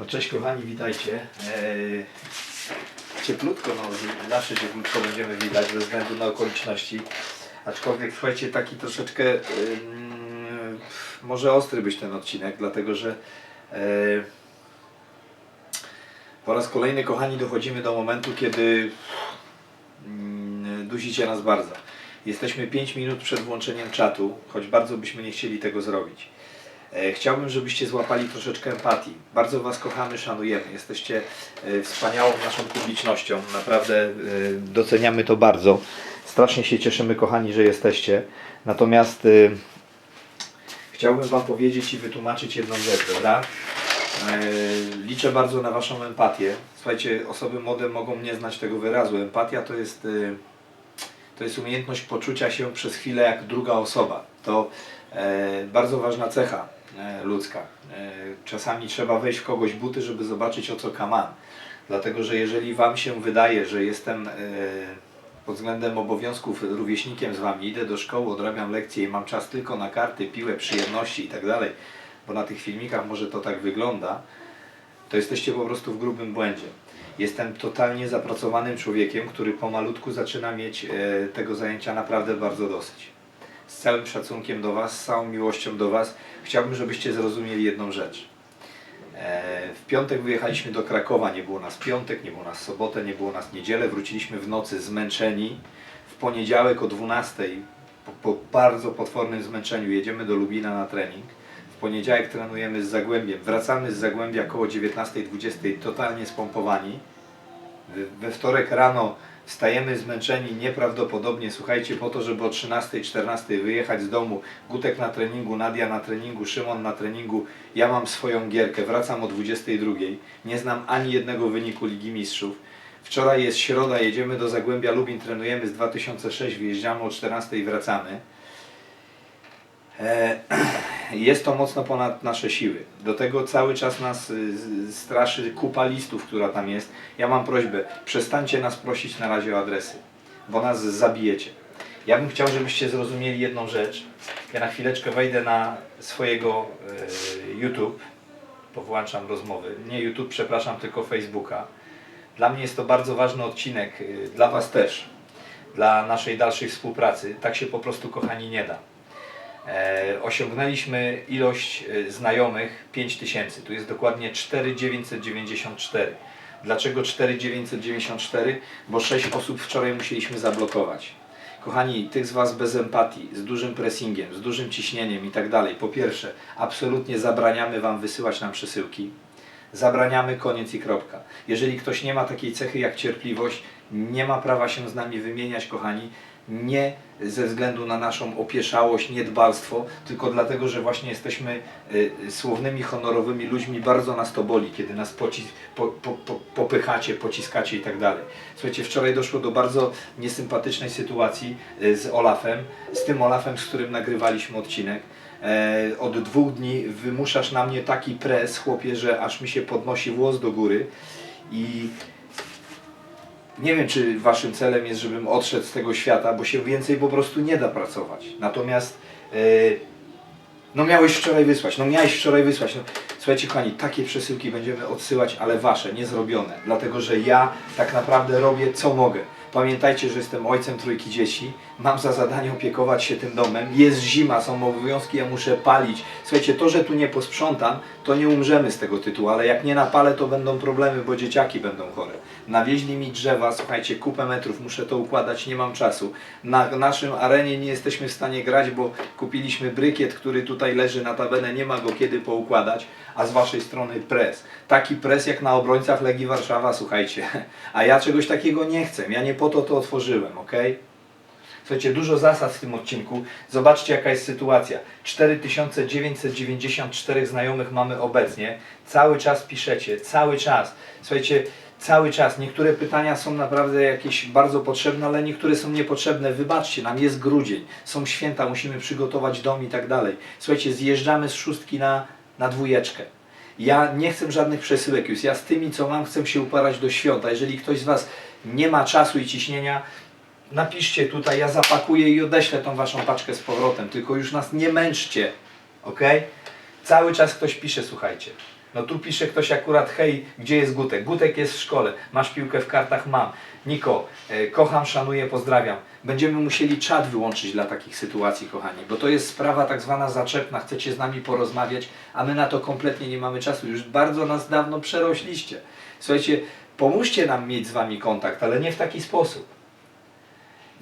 No cześć kochani, witajcie. Eee, cieplutko, no zawsze cieplutko będziemy widać bez względu na okoliczności. Aczkolwiek słuchajcie, taki troszeczkę ym, może ostry być ten odcinek, dlatego że e, po raz kolejny kochani dochodzimy do momentu, kiedy mm, dusicie nas bardzo. Jesteśmy 5 minut przed włączeniem czatu, choć bardzo byśmy nie chcieli tego zrobić. E, Chciałbym, żebyście złapali troszeczkę empatii. Bardzo Was kochamy, szanujemy. Jesteście e, wspaniałą naszą publicznością. Naprawdę e, doceniamy to bardzo. Strasznie się cieszymy, kochani, że jesteście. Natomiast e, chciałbym Wam powiedzieć i wytłumaczyć jedną rzecz, prawda? E, Liczę bardzo na Waszą empatię. Słuchajcie, osoby młode mogą nie znać tego wyrazu. Empatia to jest, e, to jest umiejętność poczucia się przez chwilę jak druga osoba. To e, bardzo ważna cecha ludzka. E, czasami trzeba wejść w kogoś buty, żeby zobaczyć o co kaman. Dlatego, że jeżeli Wam się wydaje, że jestem e, pod względem obowiązków rówieśnikiem z Wami, idę do szkoły, odrabiam lekcje i mam czas tylko na karty, piłę, przyjemności i tak bo na tych filmikach może to tak wygląda, to jesteście po prostu w grubym błędzie. Jestem totalnie zapracowanym człowiekiem, który pomalutku zaczyna mieć e, tego zajęcia naprawdę bardzo dosyć. Z całym szacunkiem do Was, z całą miłością do Was, chciałbym, żebyście zrozumieli jedną rzecz. E, W piątek wyjechaliśmy do Krakowa, nie było nas piątek, nie było nas sobotę, nie było nas niedzielę, wróciliśmy w nocy zmęczeni. W poniedziałek o 12 po, po bardzo potwornym zmęczeniu jedziemy do Lubina na trening. W poniedziałek trenujemy z Zagłębiem, wracamy z Zagłębia około 19-20 totalnie spompowani. We- We wtorek rano wstajemy zmęczeni nieprawdopodobnie, słuchajcie, po to, żeby o 13-14 wyjechać z domu. Gutek na treningu, Nadia na treningu, Szymon na treningu. Ja mam swoją gierkę, wracam o 22. Nie znam ani jednego wyniku Ligi Mistrzów. Wczoraj jest środa, jedziemy do Zagłębia Lubin, trenujemy z 2006, wyjeżdżamy o 14 i wracamy. E, Jest to mocno ponad nasze siły. Do tego cały czas nas y, straszy kupa listów, która tam jest. Ja mam prośbę, przestańcie nas prosić na razie o adresy, bo nas zabijecie. Ja bym chciał, żebyście zrozumieli jedną rzecz. Ja na chwileczkę wejdę na swojego y, YouTube, powłączam rozmowy. Nie YouTube, przepraszam, tylko Facebooka. Dla mnie jest to bardzo ważny odcinek, y, dla Was też, dla naszej dalszej współpracy. Tak się po prostu, kochani, nie da. E, osiągnęliśmy ilość e, znajomych 5000. Tu jest dokładnie 4994. Dlaczego 4994? Bo 6 osób wczoraj musieliśmy zablokować. Kochani, tych z Was bez empatii, z dużym pressingiem, z dużym ciśnieniem i tak dalej. Po pierwsze, absolutnie zabraniamy Wam wysyłać nam przesyłki. Zabraniamy, koniec i kropka. Jeżeli ktoś nie ma takiej cechy jak cierpliwość, nie ma prawa się z nami wymieniać, kochani. Nie ze względu na naszą opieszałość, niedbalstwo, tylko dlatego, że właśnie jesteśmy y, słownymi, honorowymi ludźmi. Bardzo nas to boli, kiedy nas po, po, po, popychacie, pociskacie i tak dalej. Słuchajcie, wczoraj doszło do bardzo niesympatycznej sytuacji y, z Olafem, z tym Olafem, z którym nagrywaliśmy odcinek. E, od dwóch dni wymuszasz na mnie taki pres, chłopie, że aż mi się podnosi włos do góry i nie wiem, czy waszym celem jest, żebym odszedł z tego świata, bo się więcej po prostu nie da pracować. Natomiast e, no miałeś wczoraj wysłać, no miałeś wczoraj wysłać. No, słuchajcie kochani, takie przesyłki będziemy odsyłać, ale wasze, nie zrobione. Dlatego, że ja tak naprawdę robię co mogę. Pamiętajcie, że jestem ojcem trójki dzieci, mam za zadanie opiekować się tym domem, jest zima, są obowiązki, ja muszę palić. Słuchajcie, to, że tu nie posprzątam, to nie umrzemy z tego tytułu, ale jak nie napalę, to będą problemy, bo dzieciaki będą chore. Nawieźli mi drzewa, słuchajcie, kupę metrów, muszę to układać, nie mam czasu. Na naszym arenie nie jesteśmy w stanie grać, bo kupiliśmy brykiet, który tutaj leży na tabelę, nie ma go kiedy poukładać, a z waszej strony pres. Taki pres jak na obrońcach Legii Warszawa, słuchajcie. A ja czegoś takiego nie chcę, ja nie po to to otworzyłem, ok? Słuchajcie, dużo zasad w tym odcinku. Zobaczcie jaka jest sytuacja. 4994 znajomych mamy obecnie. Cały czas piszecie, cały czas. Słuchajcie, cały czas. Niektóre pytania są naprawdę jakieś bardzo potrzebne, ale niektóre są niepotrzebne. Wybaczcie, nam jest grudzień, są święta, musimy przygotować dom i tak dalej. Słuchajcie, zjeżdżamy z szóstki na, na dwójeczkę. Ja nie chcę żadnych przesyłek już. Ja z tymi, co mam, chcę się uparać do świąt. A jeżeli ktoś z Was nie ma czasu i ciśnienia, napiszcie tutaj, ja zapakuję i odeślę tą Waszą paczkę z powrotem. Tylko już nas nie męczcie, ok? Cały czas ktoś pisze, słuchajcie. No tu pisze ktoś akurat, hej, gdzie jest Gutek? Gutek jest w szkole, masz piłkę w kartach? Mam. Niko, e, kocham, szanuję, pozdrawiam. Będziemy musieli czat wyłączyć dla takich sytuacji, kochani, bo to jest sprawa tak zwana zaczepna, chcecie z nami porozmawiać, a my na to kompletnie nie mamy czasu. Już bardzo nas dawno przerośliście. Słuchajcie, pomóżcie nam mieć z wami kontakt, ale nie w taki sposób.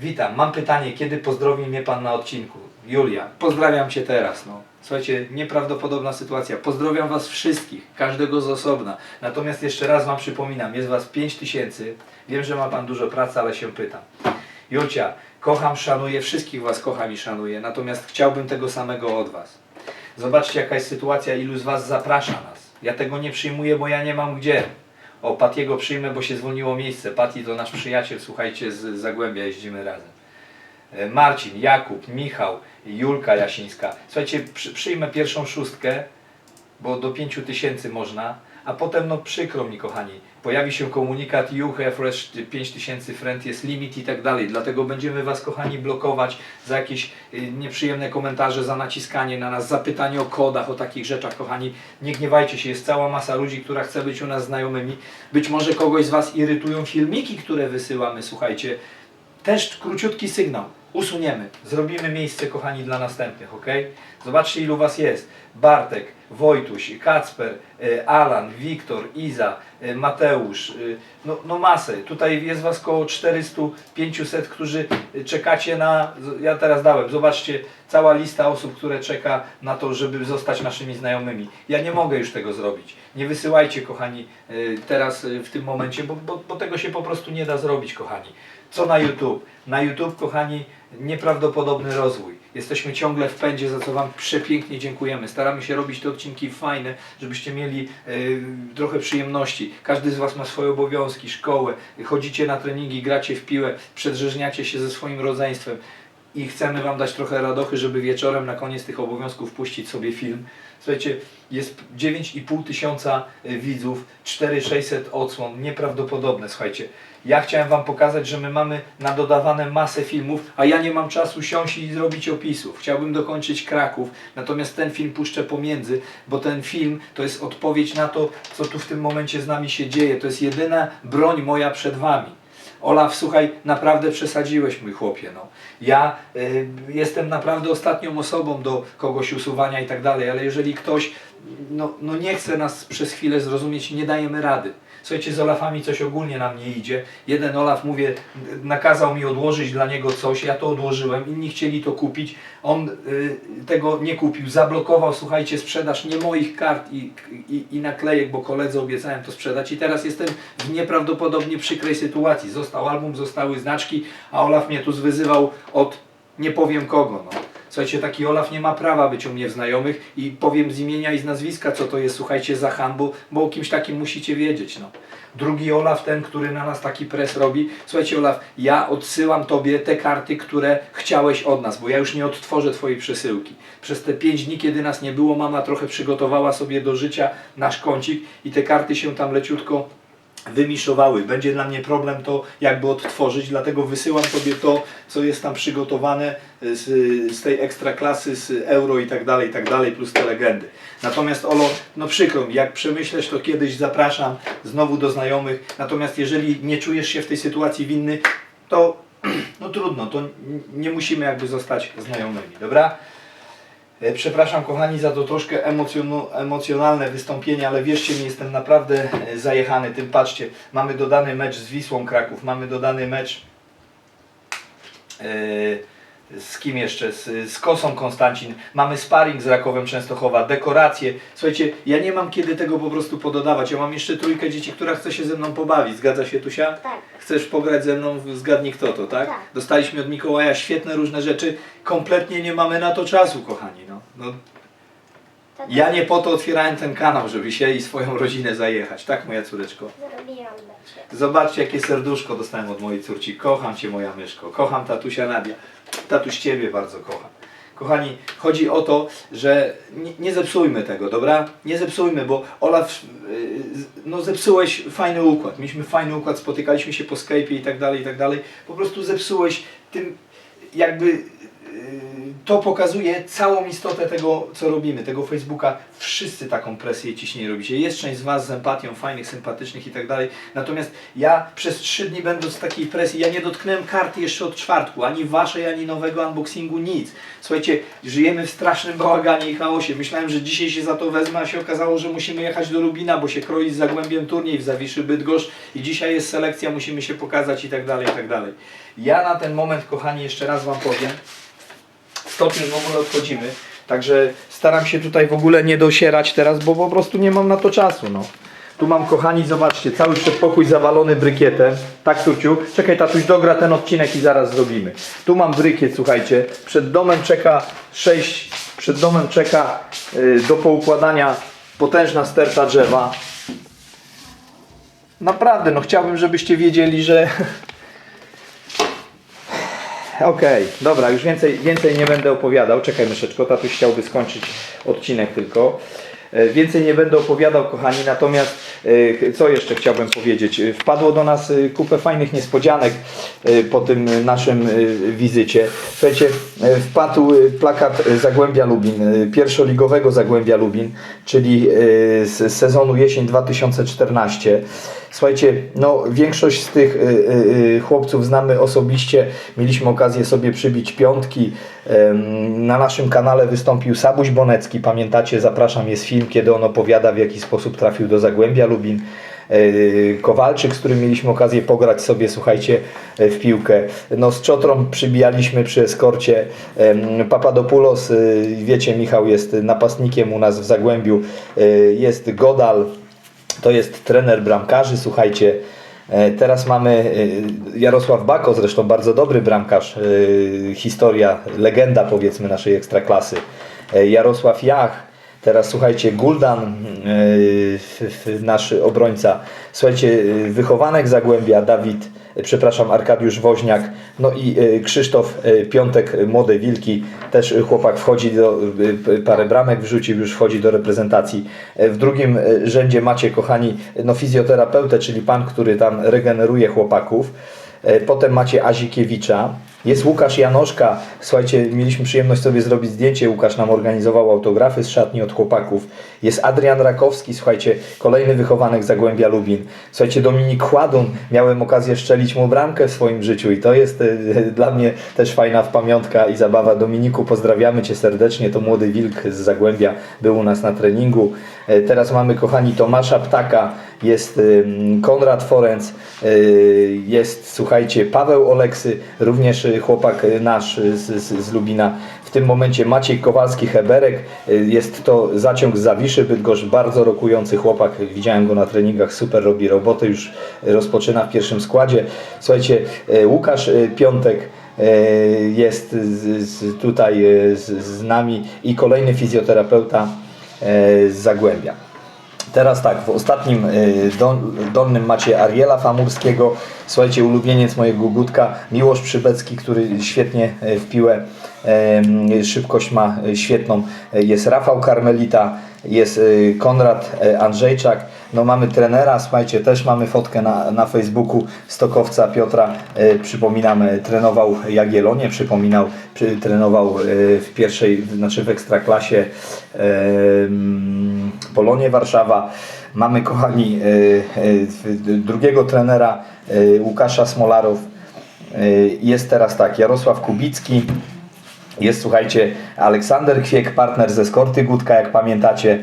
Witam, mam pytanie, kiedy pozdrowi mnie Pan na odcinku? Julia, pozdrawiam Cię teraz. No. Słuchajcie, nieprawdopodobna sytuacja. Pozdrawiam Was wszystkich, każdego z osobna. Natomiast jeszcze raz Wam przypominam, jest Was 5 tysięcy. Wiem, że ma Pan dużo pracy, ale się pytam. Julcia, kocham, szanuję, wszystkich Was kocham i szanuję. Natomiast chciałbym tego samego od Was. Zobaczcie, jaka jest sytuacja, ilu z Was zaprasza nas. Ja tego nie przyjmuję, bo ja nie mam gdzie. O, Patiego przyjmę, bo się zwolniło miejsce. Pati to nasz przyjaciel, słuchajcie, z Zagłębia jeździmy razem. E, Marcin, Jakub, Michał, Julka Jasińska. Słuchajcie, przy, przyjmę pierwszą szóstkę, bo do 5 tysięcy można, a potem, no przykro mi kochani, pojawi się komunikat you have reached 5000 friend jest limit i tak dalej, dlatego będziemy Was kochani blokować za jakieś y, nieprzyjemne komentarze, za naciskanie na nas, za pytanie o kodach, o takich rzeczach kochani, nie gniewajcie się, jest cała masa ludzi, która chce być u nas znajomymi, być może kogoś z Was irytują filmiki, które wysyłamy, słuchajcie, też króciutki sygnał. Usuniemy. Zrobimy miejsce, kochani, dla następnych, ok? Zobaczcie, ilu Was jest. Bartek, Wojtuś, Kacper, e, Alan, Wiktor, Iza, e, Mateusz, e, no, no masę. Tutaj jest Was około 400-500, którzy czekacie na... Ja teraz dałem, zobaczcie, cała lista osób, które czeka na to, żeby zostać naszymi znajomymi. Ja nie mogę już tego zrobić. Nie wysyłajcie, kochani, teraz w tym momencie, bo, bo, bo tego się po prostu nie da zrobić, kochani. Co na YouTube? Na YouTube, kochani, nieprawdopodobny rozwój. Jesteśmy ciągle w pędzie, za co Wam przepięknie dziękujemy. Staramy się robić te odcinki fajne, żebyście mieli e, trochę przyjemności. Każdy z Was ma swoje obowiązki, szkołę, chodzicie na treningi, gracie w piłę, przedrzeźniacie się ze swoim rodzeństwem i chcemy Wam dać trochę radochy, żeby wieczorem na koniec tych obowiązków puścić sobie film. Słuchajcie, jest 9,5 tysiąca y, widzów, 4600 odsłon, nieprawdopodobne, słuchajcie. Ja chciałem Wam pokazać, że my mamy nadodawane masę filmów, a ja nie mam czasu siąść i zrobić opisów. Chciałbym dokończyć Kraków, natomiast ten film puszczę pomiędzy, bo ten film to jest odpowiedź na to, co tu w tym momencie z nami się dzieje. To jest jedyna broń moja przed Wami. Olaf, słuchaj, naprawdę przesadziłeś, mój chłopie. No. Ja y, jestem naprawdę ostatnią osobą do kogoś usuwania i tak dalej, ale jeżeli ktoś no, no nie chce nas przez chwilę zrozumieć, nie dajemy rady. Słuchajcie, z Olafami coś ogólnie nam nie idzie. Jeden Olaf, mówię, nakazał mi odłożyć dla niego coś, ja to odłożyłem, inni chcieli to kupić, on y, tego nie kupił, zablokował, słuchajcie, sprzedaż nie moich kart i, i, i naklejek, bo koledze obiecałem to sprzedać i teraz jestem w nieprawdopodobnie przykrej sytuacji. Został album, zostały znaczki, a Olaf mnie tu zwyzywał od nie powiem kogo. No. Słuchajcie, taki Olaf nie ma prawa być u mnie w znajomych i powiem z imienia i z nazwiska, co to jest, słuchajcie, za handbu, bo o kimś takim musicie wiedzieć. No. Drugi Olaf, ten, który na nas taki pres robi. Słuchajcie, Olaf, ja odsyłam Tobie te karty, które chciałeś od nas, bo ja już nie odtworzę Twojej przesyłki. Przez te pięć dni, kiedy nas nie było, mama trochę przygotowała sobie do życia nasz kącik i te karty się tam leciutko wymiszowały. Będzie dla mnie problem to jakby odtworzyć, dlatego wysyłam Tobie to, co jest tam przygotowane z, z tej ekstra klasy, z euro i tak dalej, i tak dalej, plus te legendy. Natomiast Olo, no przykro mi, jak przemyślesz, to kiedyś zapraszam znowu do znajomych. Natomiast jeżeli nie czujesz się w tej sytuacji winny, to no trudno, to nie musimy jakby zostać znajomymi, dobra? E, Przepraszam kochani za to troszkę emocjonalne wystąpienie, ale wierzcie mi, jestem naprawdę e, zajechany tym. Patrzcie, mamy dodany mecz z Wisłą Kraków, mamy dodany mecz e, z kim jeszcze? Z, z Kosą Konstancin, mamy sparring z Rakowem Częstochowa, dekoracje. Słuchajcie, ja nie mam kiedy tego po prostu pododawać. Ja mam jeszcze trójkę dzieci, która chce się ze mną pobawić. Zgadza się Tusia? Tak. Chcesz pograć ze mną w Zgadnij Kto to, tak? Tak. Dostaliśmy od Mikołaja świetne różne rzeczy. Kompletnie nie mamy na to czasu, kochani. No. No, ja nie po to otwierałem ten kanał, żeby się i swoją rodzinę zajechać, tak moja córeczko? Zrobiłam dla Ciebie. Zobaczcie jakie serduszko dostałem od mojej córci. Kocham Cię moja myszko, kocham tatusia Nadia. Tatuś Ciebie bardzo kocham. Kochani, chodzi o to, że nie, nie zepsujmy tego, dobra? Nie zepsujmy, bo Olaf, yy, no zepsułeś fajny układ. Mieliśmy fajny układ, spotykaliśmy się po Skype'ie i tak dalej, i tak dalej. Po prostu zepsułeś tym jakby to pokazuje całą istotę tego, co robimy, tego Facebooka. Wszyscy taką presję i ciśnienie robicie. Jest część z Was z empatią, fajnych, sympatycznych i tak dalej. Natomiast ja przez trzy dni będąc w takiej presji, ja nie dotknąłem karty jeszcze od czwartku, ani waszej, ani nowego unboxingu, nic. Słuchajcie, żyjemy w strasznym bałaganie i chaosie. Myślałem, że dzisiaj się za to wezmę, a się okazało, że musimy jechać do Lubina, bo się kroi z Zagłębiem turniej w Zawiszy Bydgoszcz i dzisiaj jest selekcja, musimy się pokazać i tak dalej, i tak dalej. Ja na ten moment, kochani, jeszcze raz Wam powiem, stopniu w ogóle odchodzimy. Także staram się tutaj w ogóle nie dosierać teraz, bo po prostu nie mam na to czasu. No. Tu mam, kochani, zobaczcie, cały przedpokój zawalony brykietem. Tak, Tuciu? Czekaj, tatuś, dogra ten odcinek i zaraz zrobimy. Tu mam brykiet, słuchajcie. Przed domem czeka 6, przed domem czeka y, do poukładania potężna sterta drzewa. Naprawdę, no chciałbym, żebyście wiedzieli, że Okej, dobra, już więcej, więcej nie będę opowiadał. Czekaj myszeczko, tatuś chciałby skończyć odcinek tylko. E, Więcej nie będę opowiadał, kochani, natomiast e, co jeszcze chciałbym powiedzieć? E, Wpadło do nas kupę fajnych niespodzianek po tym naszym wizycie. Słuchajcie, wpadł plakat Zagłębia Lubin, pierwszoligowego Zagłębia Lubin, czyli z sezonu jesień 2014. Słuchajcie, no większość z tych y, y, y, chłopców znamy osobiście. Mieliśmy okazję sobie przybić piątki. Na naszym kanale wystąpił Sabuś Bonecki. Pamiętacie, zapraszam, jest film, kiedy on opowiada w jaki sposób trafił do Zagłębia Lubin. Yy, Kowalczyk, z którym mieliśmy okazję pograć sobie, słuchajcie, yy, w piłkę. No z Czotrą przybijaliśmy przy eskorcie. Papadopoulos, yy, wiecie, Michał jest napastnikiem u nas w Zagłębiu. Jest Godal, to jest trener bramkarzy, słuchajcie. e, Teraz mamy e, Jarosław Bako, zresztą bardzo dobry bramkarz, e, historia, legenda powiedzmy naszej ekstraklasy. Jarosław Jach, teraz słuchajcie, Guldan, nasz obrońca. Słuchajcie, wychowanek Zagłębia, Dawid, przepraszam, Arkadiusz Woźniak, no i e, Krzysztof e, Piątek, e, Młode Wilki, też chłopak wchodzi do, parę bramek wrzucił, już wchodzi do reprezentacji. W drugim rzędzie macie, kochani, no fizjoterapeutę, czyli pan, który tam regeneruje chłopaków. Potem macie Azikiewicza. Jest Łukasz Janoszka. Słuchajcie, mieliśmy przyjemność sobie zrobić zdjęcie. Łukasz nam organizował autografy z szatni od chłopaków. Jest Adrian Rakowski, słuchajcie, kolejny wychowanek Zagłębia Lubin. Słuchajcie, Dominik Chładun. Miałem okazję szczelić mu bramkę w swoim życiu i to jest e, dla mnie też fajna pamiątka i zabawa. Dominiku, pozdrawiamy Cię serdecznie. To młody wilk z Zagłębia był u nas na treningu. E, Teraz mamy, kochani, Tomasza Ptaka, jest ym, Konrad Forenc, y, jest, słuchajcie, Paweł Oleksy, również y, chłopak y, nasz y, z, z, z Lubina. W tym momencie Maciej Kowalski-Heberek, y, jest to zaciąg z Zawiszy, Bydgoszcz, bardzo rokujący chłopak, widziałem go na treningach, super robi robotę, już rozpoczyna w pierwszym składzie. Słuchajcie, Łukasz Piątek, jest z, z, tutaj z, z nami i kolejny fizjoterapeuta z Zagłębia. Teraz tak, w ostatnim y, don, macie Ariela Famurskiego, słuchajcie, ulubieniec mojego Gugutka, Miłosz Przybecki, który świetnie y, w piłę, szybkość ma y, świetną, Y, jest Rafał Karmelita, jest y, Konrad Andrzejczak, no mamy trenera, słuchajcie, też mamy fotkę na, na Facebooku Stokowca Piotra, przypominam, trenował Jagielonie, przypominał, przy, trenował w pierwszej, znaczy w Ekstraklasie Polonie Warszawa. Mamy, kochani, drugiego trenera Łukasza Smolarow. Jest teraz tak, Jarosław Kubicki, jest, słuchajcie, Aleksander Kwiek, partner ze Skorty Gutka, jak pamiętacie,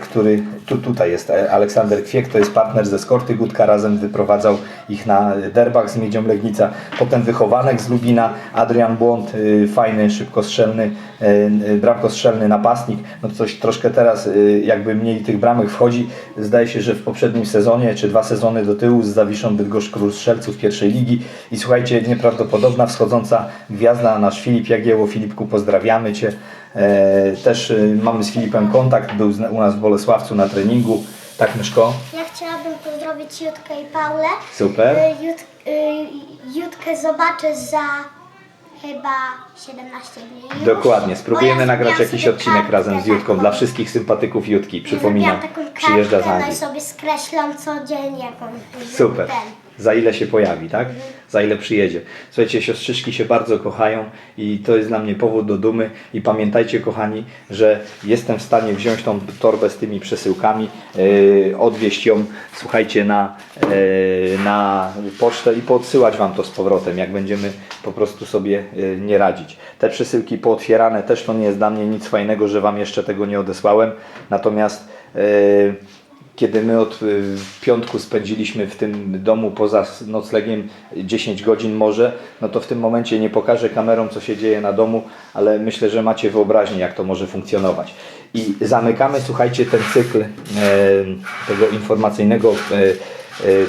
który tu, tutaj jest e, Aleksander Kwiek, to jest partner ze Skorty Gutka, razem wyprowadzał ich na derbach z Miedzią Legnica. Potem wychowanek z Lubina, Adrian Błąd, y, fajny, szybkostrzelny, e, bramkostrzelny napastnik. No coś troszkę teraz jakby mniej tych bramek wchodzi. Zdaje się, że w poprzednim sezonie, czy dwa sezony do tyłu z Zawiszą Bydgoszcz Król Strzelców pierwszej ligi. I słuchajcie, nieprawdopodobna wschodząca gwiazda, nasz Filip Jagieło. Filipku, pozdrawiamy Cię. E, też y, mamy z Filipem kontakt, był u nas w Bolesławcu na treningu. Tak, Myszko? Ja chciałabym pozdrowić Jutkę i Paulę. Super. Jut, y, Jutkę zobaczę za chyba 17 dni. już. Dokładnie, spróbujemy ja nagrać jakiś odcinek kartkę razem z Jutką dla wszystkich sympatyków Jutki. Ja Przypominam, zrobiłam taką przyjeżdża z No i Anglii. sobie skreślam codziennie jakąś Super. ten. Za ile się pojawi, tak? Za ile przyjedzie. Słuchajcie, siostrzyczki się bardzo kochają i to jest dla mnie powód do dumy. I pamiętajcie, kochani, że jestem w stanie wziąć tą torbę z tymi przesyłkami, yy, odwieźć ją, słuchajcie, na, yy, na pocztę i poodsyłać Wam to z powrotem, jak będziemy po prostu sobie yy, nie radzić. Te przesyłki pootwierane też to nie jest dla mnie nic fajnego, że Wam jeszcze tego nie odesłałem. Natomiast yy, kiedy my od y, piątku spędziliśmy w tym domu poza noclegiem 10 godzin może, no to w tym momencie nie pokażę kamerą, co się dzieje na domu, ale myślę, że macie wyobraźnię, jak to może funkcjonować. I zamykamy, słuchajcie, ten cykl e, tego informacyjnego e,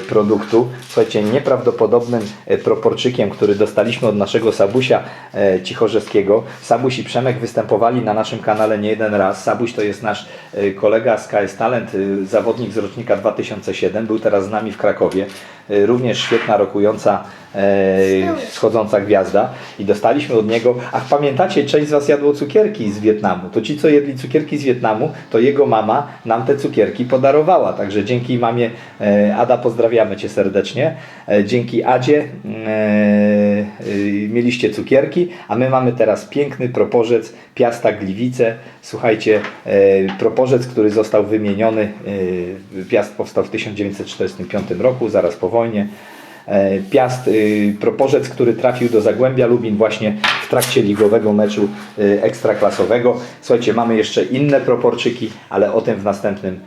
produktu. Słuchajcie, nieprawdopodobnym e, proporczykiem, który dostaliśmy od naszego Sabusia e, Cichorzeskiego. Sabuś i Przemek występowali na naszym kanale nie jeden raz. Sabuś to jest nasz e, kolega z KS Talent, e, zawodnik z rocznika 2007. Był teraz z nami w Krakowie. E, Również świetna, rokująca, e, schodząca gwiazda. I dostaliśmy od niego, ach pamiętacie, część z Was jadło cukierki z Wietnamu. To ci, co jedli cukierki z Wietnamu, to jego mama nam te cukierki podarowała. Także dzięki mamie e, Ada, pozdrawiamy Cię serdecznie. E, Dzięki Adzie e, mieliście cukierki, a my mamy teraz piękny proporzec Piasta Gliwice. Słuchajcie, e, proporzec, który został wymieniony, e, Piast powstał w 1945 roku, zaraz po wojnie. E, Piast, proporzec, który trafił do Zagłębia Lubin właśnie w trakcie ligowego meczu ekstraklasowego. Słuchajcie, mamy jeszcze inne proporczyki, ale o tym w następnym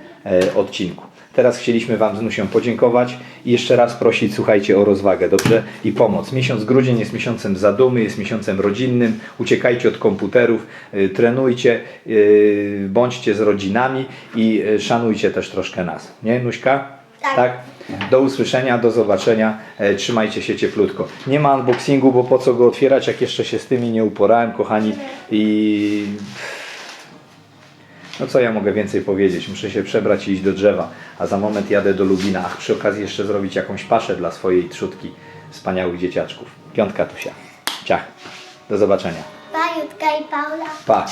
odcinku. Teraz chcieliśmy Wam z Nusią podziękować i jeszcze raz prosić, słuchajcie, o rozwagę, dobrze? I pomoc. Miesiąc grudzień jest miesiącem zadumy, jest miesiącem rodzinnym. Uciekajcie od komputerów, y, trenujcie, y, bądźcie z rodzinami i y, szanujcie też troszkę nas. Nie, Nuśka? Tak. tak? Do usłyszenia, do zobaczenia. E, trzymajcie się cieplutko. Nie ma unboxingu, bo po co go otwierać, jak jeszcze się z tymi nie uporałem, kochani. I no co ja mogę więcej powiedzieć? Muszę się przebrać i iść do drzewa, a za moment jadę do Lubina. Ach, przy okazji jeszcze zrobić jakąś paszę dla swojej trzutki wspaniałych dzieciaczków. Piątka tusia. Ciach. Do zobaczenia. Pa, Jutka i Paula. Pa.